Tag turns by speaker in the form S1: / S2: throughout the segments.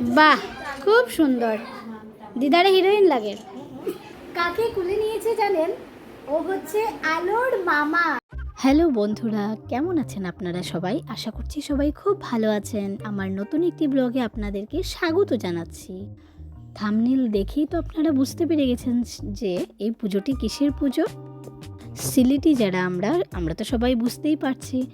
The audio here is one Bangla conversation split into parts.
S1: বাহ খুব সুন্দর। দিদারে হিরোইন লাগে। কাকে কুলে নিয়েছে জানেন? ও হচ্ছে আলোর মামা। হ্যালো বন্ধুরা কেমন আছেন আপনারা সবাই? আশা করছি সবাই খুব ভালো আছেন। আমার নতুন একটি ব্লগে আপনাদেরকে স্বাগত জানাচ্ছি। থামনিল দেখেই তো আপনারা বুঝতে পেরে গেছেন যে এই পুজোটি কিসের পুজো? সিলিটি যারা আমরা আমরা তো সবাই বুঝতেই পারছি।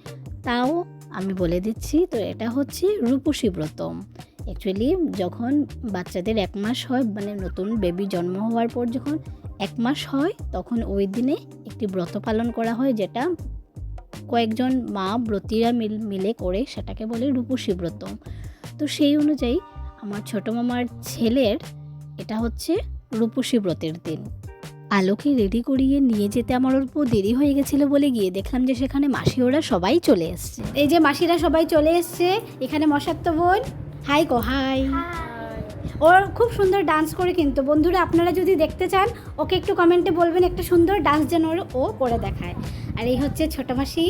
S1: তাও আমি বলে দিচ্ছি তো এটা হচ্ছে রূপসী ব্রতম। অ্যাকচুয়ালি যখন বাচ্চাদের এক মাস হয় মানে নতুন বেবি জন্ম হওয়ার পর যখন এক মাস হয়, তখন ওই দিনে একটি ব্রত পালন করা হয়, যেটা কয়েকজন মা ব্রতীরা মিল, মিলে করে সেটাকে বলে রূপসী ব্রত। তো সেই অনুযায়ী আমার ছোটো মামার ছেলের এটা হচ্ছে রূপসী ব্রতের দিন। আলোকে রেডি করিয়ে নিয়ে যেতে আমার অল্প দেরি হয়ে গেছিল বলে গিয়ে দেখলাম যে সেখানে মাসি ওরা সবাই চলে এসছে। এই যে মাসিরা সবাই চলে এসছে, এখানে মশাত্ত বোন। হাই কো হাই ওর খুব সুন্দর ডান্স করে কিন্তু। বন্ধুরা আপনারা যদি দেখতে চান ওকে একটু কমেন্টে বলবেন একটা সুন্দর ডান্স যেন ওর ও করে দেখায়। আর এই হচ্ছে ছোট মাসি।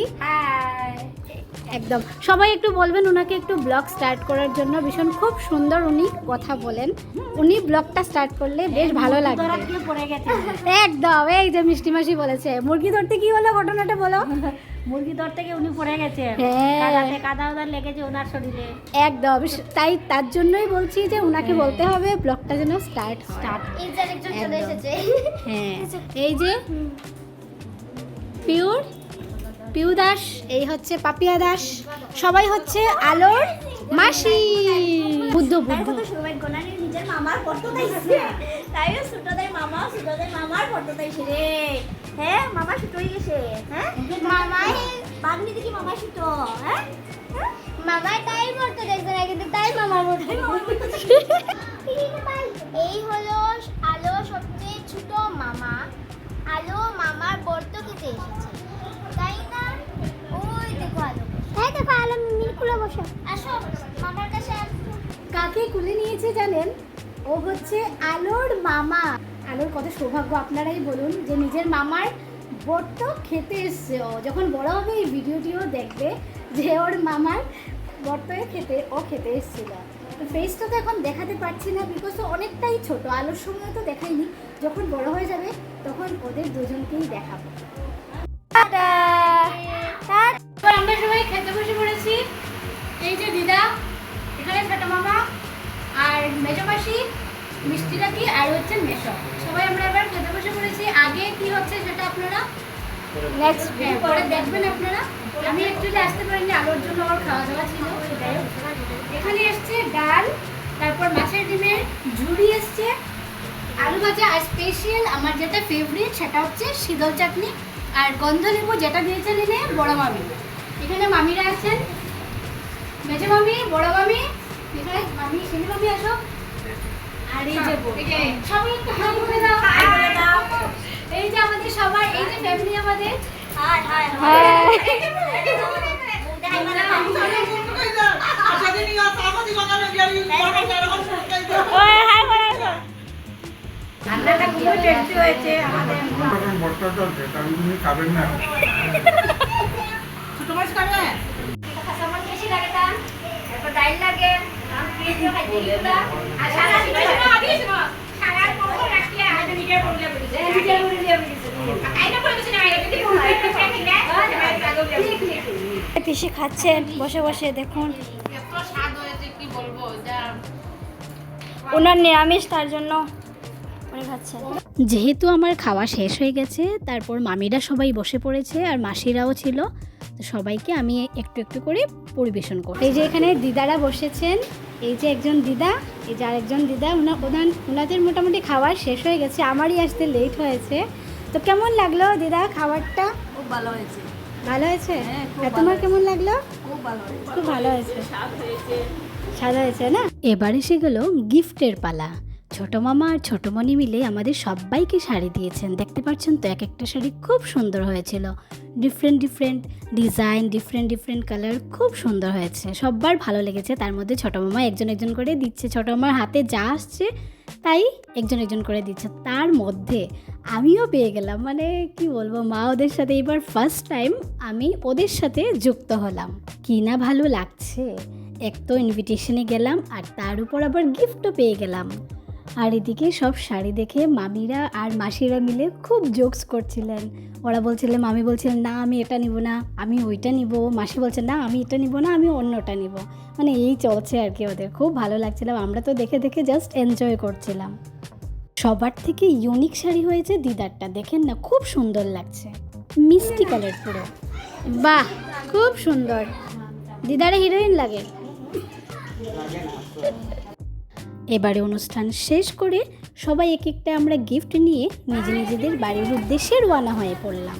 S1: একদম। সবাই একটু বলবেন ওনাকে একটু ব্লগ স্টার্ট করার জন্য। ভীষণ খুব সুন্দর উনি কথা বলেন। উনি ব্লগটা স্টার্ট করলে বেশ ভালো লাগে একদম এই যে মিষ্টি মাসি বলেছে। মুরগি ধরতে কি হলো ঘটনাটা বলো?
S2: মুরগি দর থেকে উনি পড়ে গেছে।
S1: হ্যাঁ।
S2: কাদাতে কাদা উদার লেগেছে ওনার শরীরে।
S1: একদম। তাই তার জন্যই বলছি যে ওনাকে বলতে হবে ব্লগটা যেন স্টার্ট স্টার্ট।
S3: এই যে আরেকজন চলে এসেছে।
S1: হ্যাঁ। এই যে। পিউর পিউ দাস এই হচ্ছে পাপিয়া দাস সবাই হচ্ছে আলোর মাসি। বুদ্ধ বুদ্ধ।
S3: নিজের মামার ফটো তাইছে তাই সুটোদাই মামা সুটোদাই মামার ফটো তাইছে রে। হ্যাঁ মামা শুটো হয়ে গেছে। হ্যাঁ? মামাই বাগনি দেখি মামা শুটো হ্যাঁ? মামা তাই ফটো দেখছে না কিন্তু তাই মামার ফটো এই হলো আলো সবচেয়ে ছোট মামা। আলো মামার বর্ত খেতে এসেছে। তাই না? ওই দেখো আলো। তাই দেখো আলো মিলকুলো বসো। আসো মামার কাছে আসো।
S1: কাকে কুলে নিয়েছে জানেন? ও হচ্ছে আলোর মামা। আলোর কত সৌভাগ্য আপনারাই বলুন যে নিজের মামার বর্ত খেতে এসছে ও। যখন বড় হবে এই ভিডিওটিও দেখবে যে ওর মামার বর্তয়ে খেতে, ও খেতে এসেছিল। তো ফেসটা তো এখন দেখাতে পারছি না বিকজ ও অনেকটাই ছোট। আলোর সময় তো দেখাইনি যখন বড় হয়ে যাবে তখন ওদের দুজনকেই দেখাবো। ছোট মামা আর মেজো মাসি মিষ্টি রাখি আর হচ্ছে মেশো। সবাই আমরা এবার খেতে বসে পড়েছি। আগে কি হচ্ছে সেটা আপনারা নেক্সট পরে দেখবেন আপনারা। আমি অ্যাকচুয়ালি আসতে পারিনি আলোর জন্য আমার খাওয়া দাওয়া ছিল সেটাই এখানে এসছে ডাল তারপর মাছের ডিমের ঝুড়ি এসছে আলু ভাজা আর স্পেশাল আমার যেটা ফেভারিট সেটা হচ্ছে শীতল চাটনি আর গন্ধলেবু যেটা দিয়েছেন এনে বড় মামি। এখানে মামিরা আছেন। মেজো মামি বড় মামি মামি সিনি মামি আসো। আর এই যে বোন। সবাই একটু হাই করে দাও। এই যে আমাদের সবার এই যে ফ্যামিলি আমাদের।
S3: হাই হাই
S2: ঠান্ডাটা খুবই টেস্টি হয়েছে আমাদের।
S4: বর্ষা চলছে তাহলে তুমি খাবেন না।
S2: ছোট মাছ খাবে?
S3: বেশি লাগে এরপর ডাইল লাগে।
S1: পিসি খাচ্ছেন বসে বসে দেখুন। ওনার নিরামিষ তার জন্য যেহেতু আমার খাওয়া শেষ হয়ে গেছে তারপর মামিরা সবাই বসে পড়েছে আর মাসিরাও ছিল তো সবাইকে আমি একটু একটু করে পরিবেশন করি এই যে এখানে দিদারা বসেছেন এই যে একজন দিদা এই যে আরেকজন দিদা ওনা ওনার ওনাদের মোটামুটি খাবার শেষ হয়ে গেছে আমারই আসতে লেট হয়েছে। তো কেমন লাগল দিদা খাবারটা?
S2: খুব ভালো হয়েছে।
S1: ভালো হয়েছে?
S2: হ্যাঁ,
S1: আর তোমার কেমন লাগল?
S2: খুব ভালো হয়েছে।
S1: খুব ভালো হয়েছে। সাদা হয়েছে না? এবার এসে গেল গিফটের পালা। ছোট মামা আর ছোট মনি মিলে আমাদের সবাইকে শাড়ি দিয়েছেন। দেখতে পাচ্ছেন তো এক একটা শাড়ি খুব সুন্দর হয়েছিল। Different different design different different colour খুব সুন্দর হয়েছে। সবার ভালো লেগেছে। তার মধ্যে ছোট মামা একজন একজন করে দিচ্ছে। ছোট মামার হাতে যা আসছে তাই একজন একজন করে দিচ্ছে। তার মধ্যে আমিও পেয়ে গেলাম। মানে কি বলব, মা ওদের সাথে এবার ফার্স্ট টাইম আমি ওদের সাথে যুক্ত হলাম। কি না ভালো লাগছে। এক তো ইনভিটেশনে গেলাম আর তার উপর আবার গিফটও পেয়ে গেলাম। আর এদিকে সব শাড়ি দেখে মামিরা আর মাসিরা মিলে খুব জোকস করছিলেন। ওরা বলছিলেন মামি বলছিলেন না, আমি এটা নিব না, আমি ওইটা নিব। মাসি বলছেন না, আমি এটা নিব না, আমি অন্যটা নিব। মানে এই চলছে আর কি ওদের। খুব ভালো লাগছিল, আমরা তো দেখে দেখে জাস্ট এনজয় করছিলাম। সবার থেকে ইউনিক শাড়ি হয়েছে দিদারটা, দেখেন না, খুব সুন্দর লাগছে। মিষ্টি কালার পুরো। বাহ, খুব সুন্দর। দিদারে হিরোইন লাগে। এবারে অনুষ্ঠান শেষ করে সবাই এক একটা আমরা গিফট নিয়ে নিজে নিজেদের বাড়ির উদ্দেশ্যে রওনা হয়ে পড়লাম।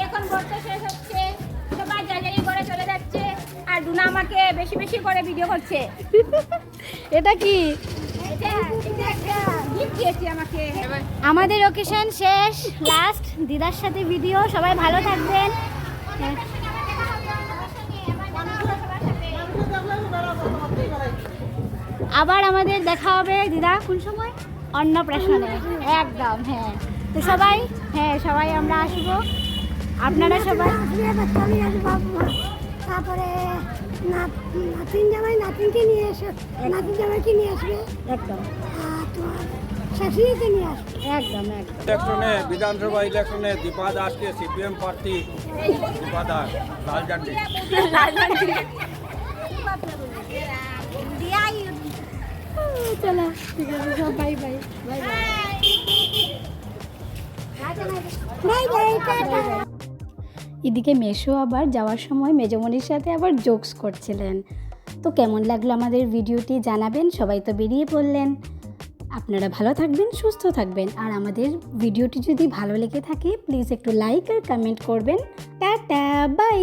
S2: এখন শেষ হচ্ছে। সবাই করে চলে যাচ্ছে। আর দুনা আমাকে বেশি বেশি করে ভিডিও করছে।
S1: এটা কি? আমাদের ওকেশন শেষ। লাস্ট দিদার সাথে ভিডিও সবাই ভালো থাকবেন। আবার আমাদের দেখা হবে দিদা কোন সময়? অন্নপ্রাশনে। একদম হ্যাঁ। তো সবাই হ্যাঁ সবাই আমরা আসব। আপনারা সবাই
S3: তারপরে নাতিন জামাই নাতিনকে নিয়ে এসে নাতিন জামাইকে নিয়ে আসবে।
S1: একদম।
S3: শাশুড়িকে নিয়ে আসবে।
S1: একদম একদম।
S5: ইলেকশনে বিধানসভা ইলেকশনে দীপা দাসকে সিপিএম প্রার্থী দীপা দাস লাল ঝান্ডি।
S1: চলো ঠিক আছে সব বাই বাই বাই বাই এদিকে মেশো আবার যাওয়ার সময় মেজমনির সাথে আবার জোকস করছিলেন। তো কেমন লাগল আমাদের ভিডিওটি জানাবেন? সবাই তো বেরিয়ে পড়লেন। আপনারা ভালো থাকবেন, সুস্থ থাকবেন। আর আমাদের ভিডিওটি যদি ভালো লেগে থাকে প্লিজ একটু লাইক আর কমেন্ট করবেন। Tata bye